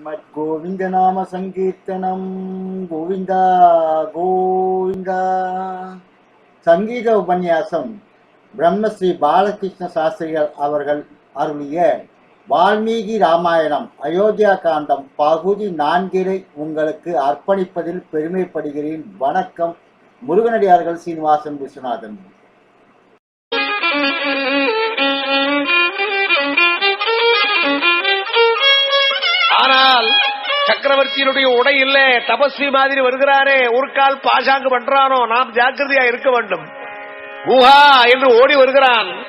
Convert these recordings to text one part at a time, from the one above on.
ஸ்ரீமத் கோவிந்த நாம சங்கீர்த்தனம். கோவிந்தா கோவிந்தா. சங்கீத உபன்யாசம் பிரம்மஸ்ரீ பாலகிருஷ்ண சாஸ்திரிகள் அவர்கள் அருளிய வால்மீகி ராமாயணம் அயோத்தியா காண்டம் பகுதி நான்கினை உங்களுக்கு அர்ப்பணிப்பதில் பெருமைப்படுகிறேன். வணக்கம். முருகனடியார்கள் சீனிவாசன் விஸ்வநாதன். சக்கரவர்த்தியினுடைய உடை இல்ல. தபஸ்வி மாதிரி வருகிறாரே. ஒரு கால் பாசாங்கு பண்றானோ? நாம் ஜாக்கிரதையா இருக்க வேண்டும். ஊஹா என்று ஓடி வருகிறான்.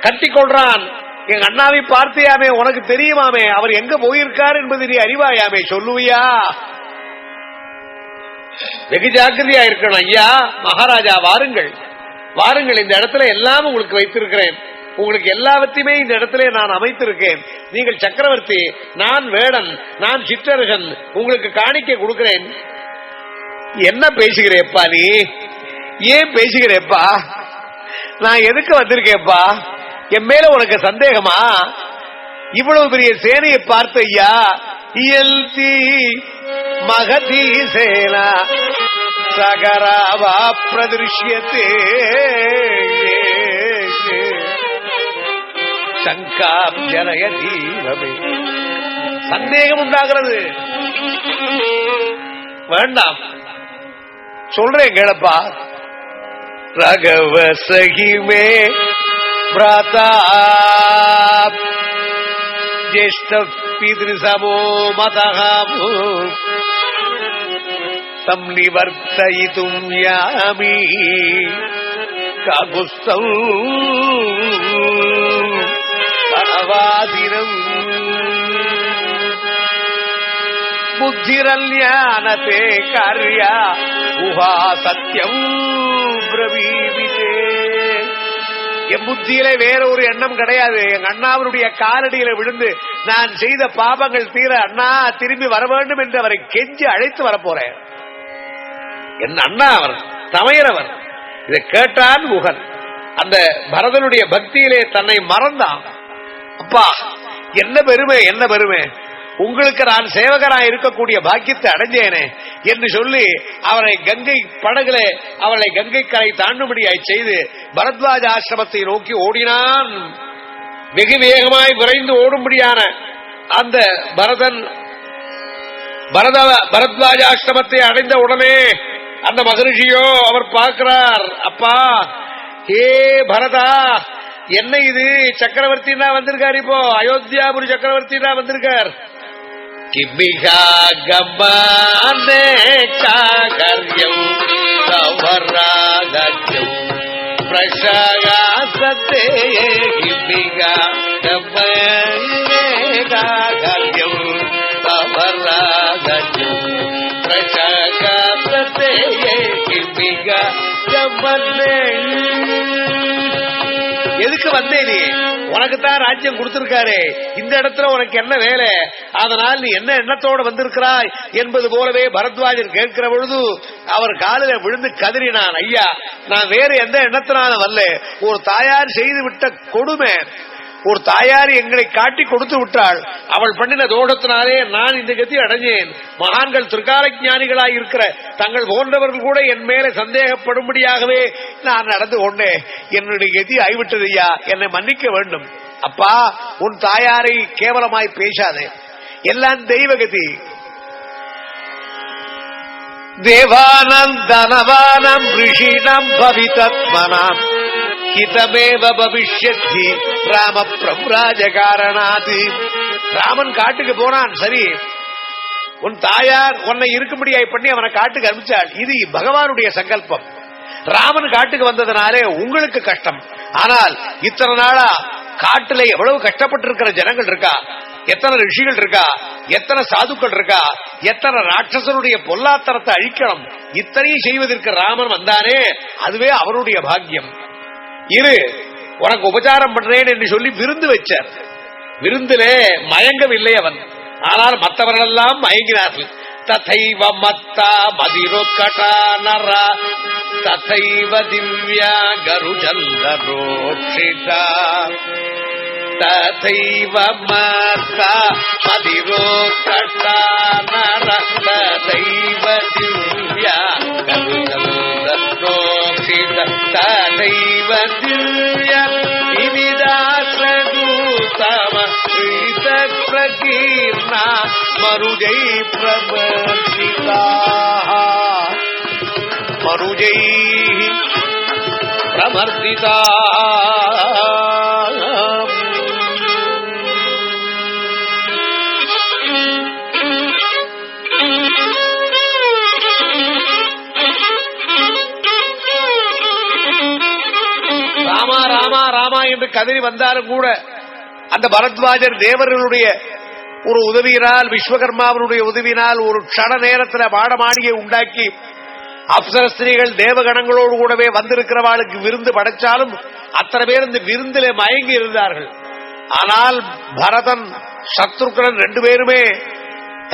கட்டிக் கொள்றான். எங்க அண்ணாவை பார்த்தியாமே? உனக்கு தெரியுமாமே? அவர் எங்க போயிருக்கார் என்பது நீ அறிவாயாமே? சொல்லுவியா? வெகு ஜாக்கிரதையா இருக்கணும் ஐயா. மகாராஜா வாருங்கள். வாருங்கள். இந்த இடத்துல எல்லாம் உங்களுக்கு வைத்திருக்கிறேன். உங்களுக்கு எல்லாவற்றையுமே இந்த இடத்துல நான் அமைத்திருக்கேன். நீங்கள் சக்கரவர்த்தி நான் வேடன் நான் சிற்றரசன் உங்களுக்கு காணிக்க கொடுக்கிறேன். என்ன பேசுகிறேப்பா நீ? ஏன் பேசுகிறேப்பா? நான் எதுக்கு வந்திருக்கேப்பா? என் மேல உனக்கு சந்தேகமா? இவ்வளவு பெரிய சேனையை பார்த்த ஐயா இயல்தி மகதி சேனா சகராவா பிரதிருஷ்யத்தே. சங்காம் ஜனய தீரமே. சந்தேகம் உண்டாகிறது. வேண்டாம். சொல்றேன் கேளப்பா. ரகவ சகிமே பிராதா ஜேஷ்ட பிதிருசமோ மதகாமோ தம் நிவர்த்தயிதும் யாமி. காகுஸ்தௌ பரவாதிரம் புத்திரல்யானதே காரிய உஹா சத்தியம் பிரவீவிதே என் புத்தியில வேற ஒரு எண்ணம் கிடையாது. எங்க அண்ணாவருடைய காலடியில விழுந்து நான் செய்த பாபங்கள் தீர அண்ணா திரும்பி வர வேண்டும் என்று அவரை கெஞ்சி அழைத்து வரப்போறேன். என் அண்ணா அவர் தமையரவர் இதை கேட்டான் முகன் அந்த பரதனுடைய பக்தியிலே தன்னை மறந்தான். அப்பா என்ன பெருமை என்ன பெருமை. உங்களுக்கு நான் சேவகராய் இருக்கக்கூடிய பாக்கியத்தை அடைஞ்சேனே என்று சொல்லி அவரை கங்கை படகுல அவளை கங்கை கரை தாண்டும்படியாய் செய்து பரத்வாஜ ஆசிரமத்தை நோக்கி ஓடினான். வெகு வேகமாய் விரைந்து ஓடும்படியான அந்த பரதன் பரத பரத்வாஜ ஆசிரமத்தை அடைந்த உடனே அந்த மகரிஷியோ அவர் பார்க்கிறார் அப்பா ஏ பரதா என்ன இது? சக்கரவர்த்தி தான் வந்திருக்கார் இப்போ. அயோத்தியாபுரி சக்கரவர்த்தி தான் வந்திருக்கார். கிமிகாகமானே காகர்யம் தவராகத்யம் பிரசகாசத்தே கிமிகாகமானே காகர்யம் தவராகத்யம் பிரசகாசத்தே கிமிகாகமனே எதுக்கு வந்தே நீ உனக்கு தான் ராஜ்யம் கொடுத்திருக்காரு. இந்த இடத்துல உனக்கு என்ன வேலை? அதனால் நீ என்ன எண்ணத்தோடு வந்திருக்கிறாய் என்பது போலவே பரத்வாஜர் கேட்கிற பொழுது அவர் காலில விழுந்து கதறினான். ஐயா நான் வேற எந்த எண்ணத்தினால வரல ஒரு தாயார் செய்து விட்ட கொடுமை ஒரு தாயார் எங்களை காட்டி கொடுத்து விட்டாள். அவள் பண்ணின தோஷத்தினாலே நான் இந்த கதி அடைஞ்சேன். மகான்கள் திருக்கால ஞானிகளாய் இருக்கிற தங்கள் போன்றவர்கள் கூட என் மேல சந்தேகப்படும்படியாகவே நான் நடந்து கொண்டேன். என்னுடைய கதி ஆய்விட்டதையா என்னை மன்னிக்க வேண்டும். அப்பா உன் தாயாரை கேவலமாய் பேசாதே. எல்லாம் தெய்வகதி தேவானம் தனவானம் ரிஷினம் பவிதத்மனாம். ஹிதமேவ பவிஷ்யத்தி. ராம பிரம்ராஜ காரணாது ராமன் காட்டுக்கு போனான் சரி. உன் தாயார் உன்னை இருக்கும்படியாய் பண்ணி அவனை காட்டுக்கு அனுப்பிச்சாள். இது பகவானுடைய சங்கல்பம். ராமன் காட்டுக்கு வந்ததுனாலே உங்களுக்கு கஷ்டம். ஆனால் இத்தனை நாளா காட்டுல எவ்வளவு கஷ்டப்பட்டு இருக்கிற ஜனங்கள் இருக்கா? எத்தனை ரிஷிகள் இருக்கா? எத்தனை சாதுக்கள் இருக்கா? எத்தனை ராட்சசனுடைய பொல்லாத்தரத்தை அழிக்கணும்? இத்தனையும் செய்வதற்கு ராமன் வந்தானே அதுவே அவருடைய பாக்கியம். இரு உனக்கு உபச்சாரம் பண்றேன் என்று சொல்லி விருந்து வச்சார். விருந்திலே மயங்கவில்லை அவன். ஆனால் மற்றவர்களெல்லாம் மயங்கினார்கள். ததைவ மத்தா மதிரோ கட்டானரா ததைவ திவ்யா கருஜல்ல கருஜந்தரோஷிதா ததைவ மத்தா மதிரோ கட்டானரா ததைவ திவ்யா கரு ತದೈವದಿವ್ಯ ಇವಿದಾಸಗೂ ತಮ ಪ್ರೀತ ಪ್ರಕೀರ್ಣ ಮರುಜೈ ಪ್ರವರ್ತಿತಾ ಮರುಜೈ ಪ್ರವರ್ತಿತಾ கதறி வந்தாலும் கூட அந்த பரத்வாஜர் தேவர்களுடைய ஒரு உதவியினால் விஸ்வகர்மாவனுடைய உதவியினால் ஒரு க்ஷண நேரத்தில் மாடமாடியை உண்டாக்கி அப்சர ஸ்திரீகள் தேவகணங்களோடு கூடவே வந்திருக்கிறவாளுக்கு விருந்து படைச்சாலும் அத்தனை பேர் இந்த விருந்திலே மயங்கி இருந்தார்கள். ஆனால் பரதன் சத்ருக்கரன் ரெண்டு பேருமே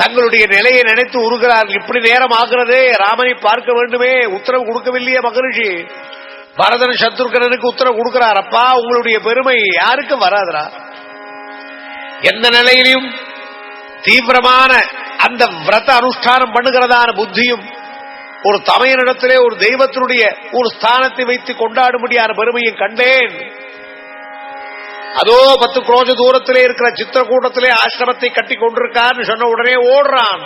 தங்களுடைய நிலையை நினைத்து உருகிறார்கள். இப்படி நேரம் ஆகிறதே ராமனை பார்க்க வேண்டுமே உத்தரவு கொடுக்கவில்லையே மகரிஷி. பரதன் சத்ருக்கனுக்கு உத்தரவு கொடுக்கிறாரப்பா உங்களுடைய பெருமை யாருக்கும் வராதுரா எந்த நிலையிலும் தீவிரமான அந்த விரத அனுஷ்டானம் பண்ணுகிறதான புத்தியும் ஒரு தமையனிடத்திலே ஒரு தெய்வத்தினுடைய ஒரு ஸ்தானத்தை வைத்து கொண்டாடும்படியான பெருமையும் கண்டேன். அதோ பத்து குரோஜ தூரத்திலே இருக்கிற சித்திரக்கூட்டத்திலே ஆசிரமத்தை கட்டி கொண்டிருக்கான்னு சொன்ன உடனே ஓடுறான்.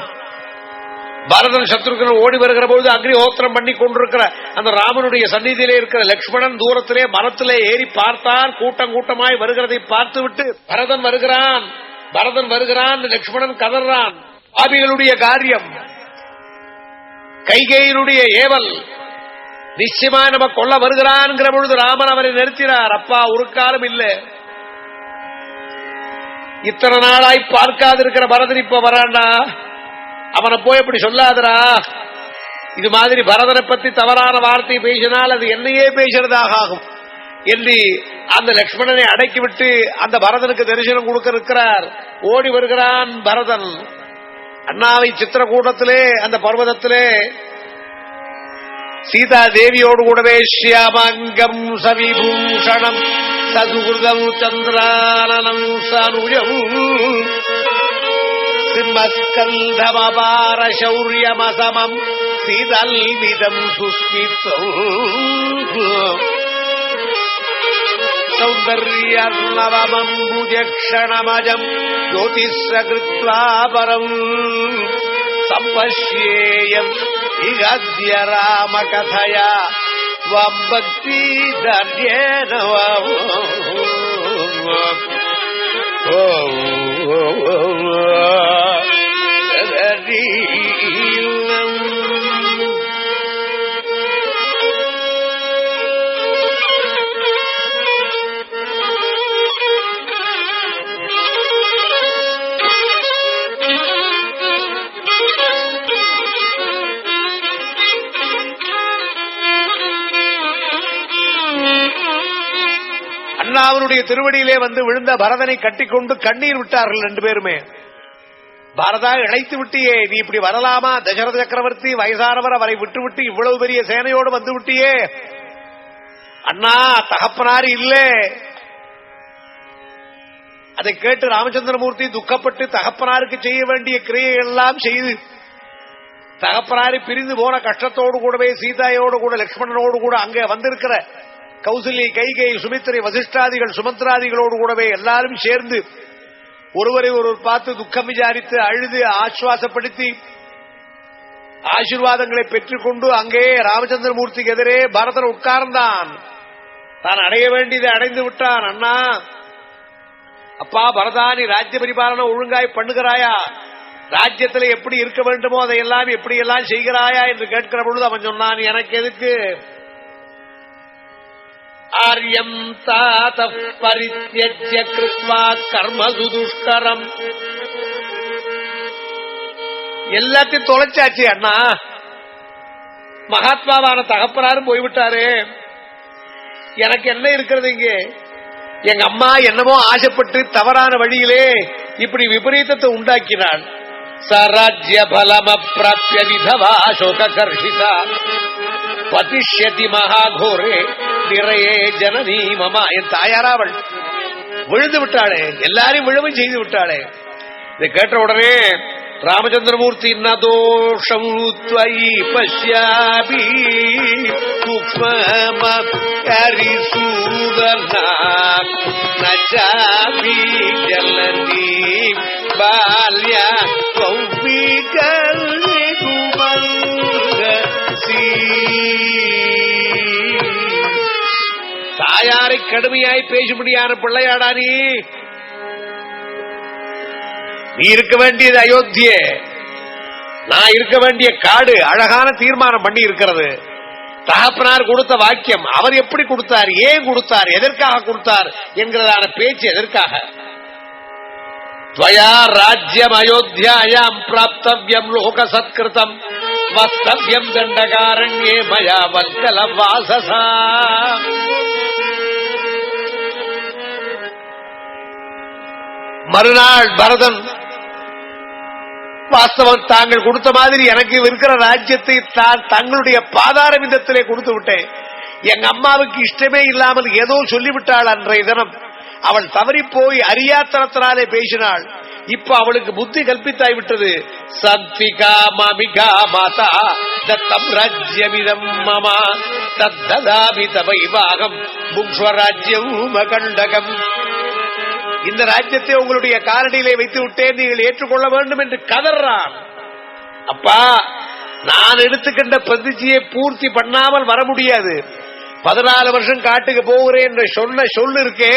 பரதன் சத்ருகன் ஓடி வருகிற பொழுது அக்னிஹோத்திரம் பண்ணி கொண்டிருக்கிற அந்த ராமனுடைய சந்நிதியிலே இருக்கிற லட்சுமணன் தூரத்திலே மரத்திலே ஏறி பார்த்தான் கூட்டம் கூட்டமாய் வருகிறதை பார்த்துவிட்டு பரதன் வருகிறான் பரதன் வருகிறான் லட்சுமணன் கதறான். பாபிகளுடைய காரியம் கைகையினுடைய ஏவல் நிச்சயமா நம்ம கொல்ல வருகிறான்ங்கிற பொழுது ராமன் அவரை நிறுத்தினார். அப்பா ஒரு காலம் இல்லை. இத்தனை நாளாய் பார்க்காதிருக்கிற பரதன் இப்ப வராண்டா? அவனை போய் அப்படி சொல்லாதடா. இது மாதிரி பரதனை பத்தி தவறான வார்த்தை பேசினால் அது என்னையே பேசுறதாக ஆகும். எள்ளி அந்த லக்ஷ்மணனை அடக்கிவிட்டு அந்த பரதனுக்கு தரிசனம் கொடுக்க இருக்கிறார். ஓடி வருகிறான் பரதன். அண்ணாவை சித்திரக்கூடத்திலே அந்த பர்வதத்திலே சீதா தேவியோடு கூடவே ஷியாமங்கம் சவிபூஷணம் சதுகிருதம் சந்திரானனம் சனுஜம் सिंहस्कन्धमपारशौर्यमसमम् तिदल्मिदम् सुस्मितौ सौन्दर्यर्णवमम्बुजक्षणमजम् सौन्दर्यवमम् भुजक्षणमजम् ज्योतिषकृत्वारम् तम्पश्येयम् हि अद्य रामकथया स्वम्बद्धीदेन இல்லம் அண்ணாவினுடைய திருவடியிலே வந்து விழுந்த பரதனை கட்டிக்கொண்டு கண்ணீர் விட்டார்கள் ரெண்டு பேருமே. பாரதா இழைத்து விட்டியே. நீ இப்படி வரலாமா? தசரத சக்கரவர்த்தி வயசானவர் அவரை விட்டு விட்டு இவ்வளவு பெரிய சேனையோடு வந்து விட்டியே. அண்ணா தகப்பனார் இல்லே. அதை கேட்டு ராமச்சந்திரமூர்த்தி துக்கப்பட்டு தகப்பனாருக்கு செய்ய வேண்டிய கிரியை எல்லாம் செய்து தகப்பனாரி பிரிந்து போன கஷ்டத்தோடு கூடவே சீதாயோடு கூட லட்சுமணனோடு கூட அங்கே வந்திருக்கிற கௌசல்யை கைகை சுமித்திரை வசிஷ்டாதிகள் சுமந்திராதிகளோடு கூடவே எல்லாரும் சேர்ந்து ஒருவரை ஒருவர் பார்த்து துக்கம் விசாரித்து அழுது ஆசுவாசப்படுத்தி ஆசீர்வாதங்களை பெற்றுக்கொண்டு அங்கே ராமச்சந்திரமூர்த்திக்கு எதிரே பரதன் உட்கார்ந்தான். தான் அடைய வேண்டியதை அடைந்து விட்டான். அண்ணா அப்பா பரதா நீ ராஜ்ய பரிபாலனம் ஒழுங்காய் பண்ணுகிறாயா? ராஜ்யத்துல எப்படி இருக்க வேண்டுமோ அதையெல்லாம் எப்படி எல்லாம் செய்கிறாயா என்று கேட்கிற பொழுது அவன் சொன்னான் எனக்கு எதுக்கு? ஆரியம் தாத பரித்தியஜ்ய கிருத்வா கர்ம சுதுஷ்கரம் எல்லாத்தையும் தொலைச்சாச்சு அண்ணா. மகாத்மாவான தகப்பனாரும் போய்விட்டாரு. எனக்கு என்ன இருக்கிறது இங்கே? எங்க அம்மா என்னமோ ஆசைப்பட்டு தவறான வழியிலே இப்படி விபரீதத்தை உண்டாக்கினாள். சராஜ்ய பலமப்பிராப்ய விதவா சோகர்ஷிதா பதிஷ்யதி மகாகோரே. நிறையே ஜனனி மமா என் தாயாரா அவள். விழுந்து விட்டாளே. எல்லாரையும் விழவும் செய்து விட்டாளே. இதை கேட்ட உடனே ராமச்சந்திரமூர்த்தி நதோஷம் துவை பசியாபி ஜலனி பால்யா தாயாரை கடுமையாய் பேசும்படியான பிள்ளையாடா நீ. இருக்க வேண்டியது அயோத்தியே. நான் இருக்க வேண்டிய காடு அழகான தீர்மானம் பண்ணி இருக்கிறது. தகப்பனார் கொடுத்த வாக்கியம் அவர் எப்படி கொடுத்தார் ஏன் கொடுத்தார் எதற்காக கொடுத்தார் என்கிறதான பேச்சு எதற்காக? துவயா ராஜ்யம் அயோத்தியாயாம் பிராப்தவியம் லோக சத்கிருதம் வஸ்தவியம் தண்டகாரண்யே மயா வங்கல வாசசா மறுநாள் பரதன் வாஸ்தவம் தாங்கள் கொடுத்த மாதிரி எனக்கு இருக்கிற ராஜ்யத்தை தான் தங்களுடைய பாதார விதத்திலே கொடுத்து விட்டேன். எங்க அம்மாவுக்கு இஷ்டமே இல்லாமல் ஏதோ சொல்லிவிட்டாள் அன்றைய தினம். அவள் தவறி போய் அறியாத்தனத்தினாலே பேசினாள். இப்ப அவளுக்கு புத்தி கல்பித்தாய் விட்டது. சத்விகா மாமிகா மாதா தத்தம் ராஜ்யமிதம் மமா தத்ததாமி தவைவாகம் புக்ஷ்வராஜ்யம் மகண்டகம் இந்த ராஜ்யத்தை உங்களுடைய காலடியிலே வைத்து விட்டேன் நீங்கள் ஏற்றுக்கொள்ள வேண்டும் என்று கதறான். அப்பா நான் எடுத்துக்கின்ற பிரதிஜையை பூர்த்தி பண்ணாமல் வர முடியாது. பதினாலு வருஷம் காட்டுக்கு போகிறேன் என்று சொன்ன சொல்லு இருக்கே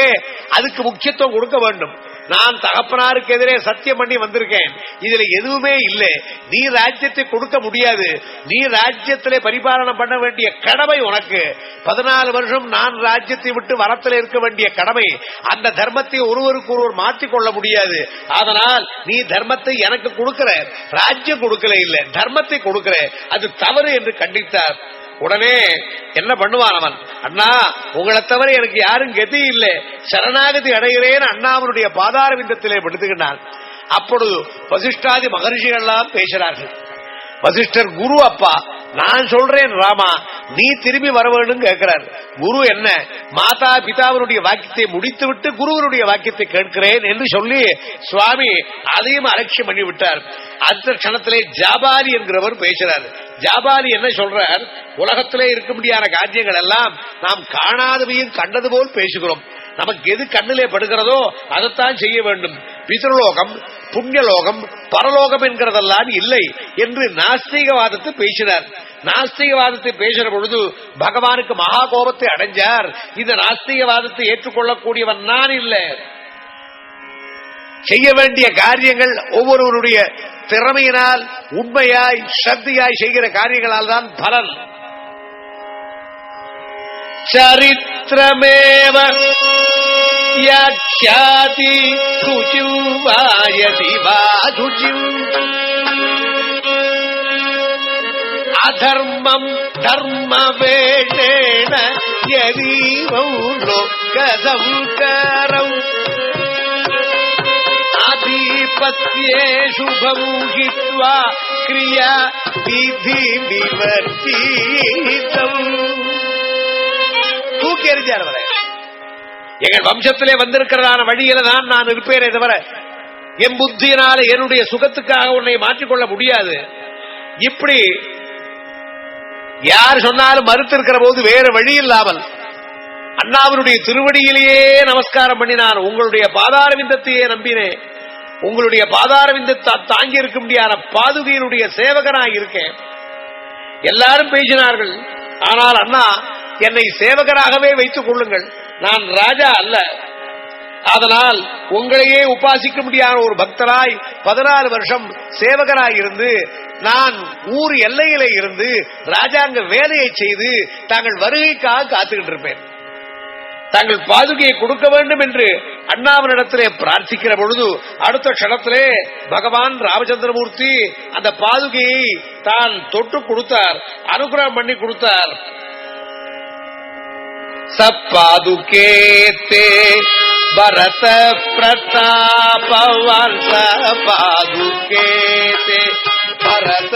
அதுக்கு முக்கியத்துவம் கொடுக்க வேண்டும். நான் தகப்பனாருக்கு எதிரே சத்தியம் பண்ணி வந்திருக்கேன். இதுல எதுவுமே இல்லை. நீ ராஜ்யத்தை கொடுக்க முடியாது. நீ ராஜ்யத்திலே பரிபாலனம் பண்ண வேண்டிய கடமை உனக்கு. பதினாலு வருஷம் நான் ராஜ்யத்தை விட்டு வரத்தில் இருக்க வேண்டிய கடமை. அந்த தர்மத்தை ஒருவருக்கு ஒருவர் மாற்றிக்கொள்ள முடியாது. அதனால் நீ தர்மத்தை எனக்கு கொடுக்கிற. ராஜ்யம் கொடுக்கல இல்ல. தர்மத்தை கொடுக்கிற. அது தவறு என்று கண்டித்தார். உடனே என்ன பண்ணுவான் அவன்? அண்ணா உங்களை தவிர எனக்கு யாரும் கதி இல்லை. சரணாகதி அடைகிறேன் அண்ணாவனுடைய பாதார விந்தத்திலே படுத்துகின்றான். அப்பொழுது வசிஷ்டாதி மகர்ஷிகள் எல்லாம் பேசுறார்கள் வசிஷ்டர் குரு அப்பா நான் சொல்றேன் ராமா நீ திரும்பி வர வேண்டும் கேட்கிறார். குரு என்ன? மாதா பிதாவினுடைய வாக்கியத்தை முடித்துவிட்டு குருவனுடைய வாக்கியத்தை கேட்கிறேன் என்று சொல்லி சுவாமி அதையும் அலட்சியம் பண்ணி விட்டார் அந்த கணத்திலே ஜாபாலி என்கிறவர் பேசுறார் ஜாபாலி என்ன சொல்றார்? உலகத்திலே இருக்க முடியாத காரியங்கள் எல்லாம் நாம் காணாதவையும் கண்டது போல் பேசுகிறோம். நமக்கு எது கண்ணிலே படுகிறதோ அதைத்தான் செய்ய வேண்டும். பிதலோகம் புண்ணியலோகம் பரலோகம் என்கிறதெல்லாம் இல்லை என்று நாஸ்திகவாதத்தை பேசினார். நாஸ்திகவாதத்தை பேசுற பொழுது பகவானுக்கு மகா கோபத்தை அடைஞ்சார். இந்த நாஸ்திகவாதத்தை ஏற்றுக்கொள்ளக்கூடியவன் நான் இல்லை. செய்ய வேண்டிய காரியங்கள் ஒவ்வொருவருடைய திறமையினால் உண்மையாய் ஸ்ரத்தையாய் செய்கிற காரியங்களால் தான் பலன் శాస్త్రమేవ్యాతి శుచిం వాయతి వా అధర్మం ధర్మ వేషేణ లోకసంకారం ఆధిపత్యే శుభం హిత్వా క్రియా విధి నివర్తీతం தூக்கி எறிஞ்சார் அவரை. எங்கள் வம்சத்திலே வந்திருக்கிறதான வழியில தான் நான் இருப்பேனே தவிர என் புத்தியினால என்னுடைய சுகத்துக்காக உன்னை மாற்றிக்கொள்ள முடியாது. இப்படி யார் சொன்னாலும் மறுத்திருக்கிற போது வேற வழி இல்லாமல் அண்ணாவினுடைய திருவடியிலேயே நமஸ்காரம் பண்ணினான் உங்களுடைய பாதார விந்தத்தையே நம்பினேன். உங்களுடைய பாதார விந்தத்தை தாங்கி இருக்க முடியாத பாதுகையினுடைய சேவகனாக இருக்கேன். எல்லாரும் பேசினார்கள் ஆனால் அண்ணா என்னை சேவகராகவே வைத்துக் கொள்ளுங்கள். நான் ராஜா அல்ல. அதனால் உங்களையே உபாசிக்க முடியாத ஒரு பக்தராய் பதினாறு வருஷம் சேவகராய் இருந்து நான் ஊர் எல்லையிலே இருந்து ராஜாங்க வேலையை செய்து தாங்கள் வருகைக்காக காத்துக்கிட்டு இருப்பேன். தாங்கள் பாதுகையை கொடுக்க வேண்டும் என்று அண்ணாவனிடத்திலே பிரார்த்திக்கிற பொழுது அடுத்த க்ஷணத்திலே பகவான் ராமச்சந்திரமூர்த்தி அந்த பாதுகையை தான் தொட்டு கொடுத்தார் அனுகிரகம் பண்ணி கொடுத்தார். சப்பாதுகே தே பரத பிரதாப வர்ஷ பாதுகே தே பரத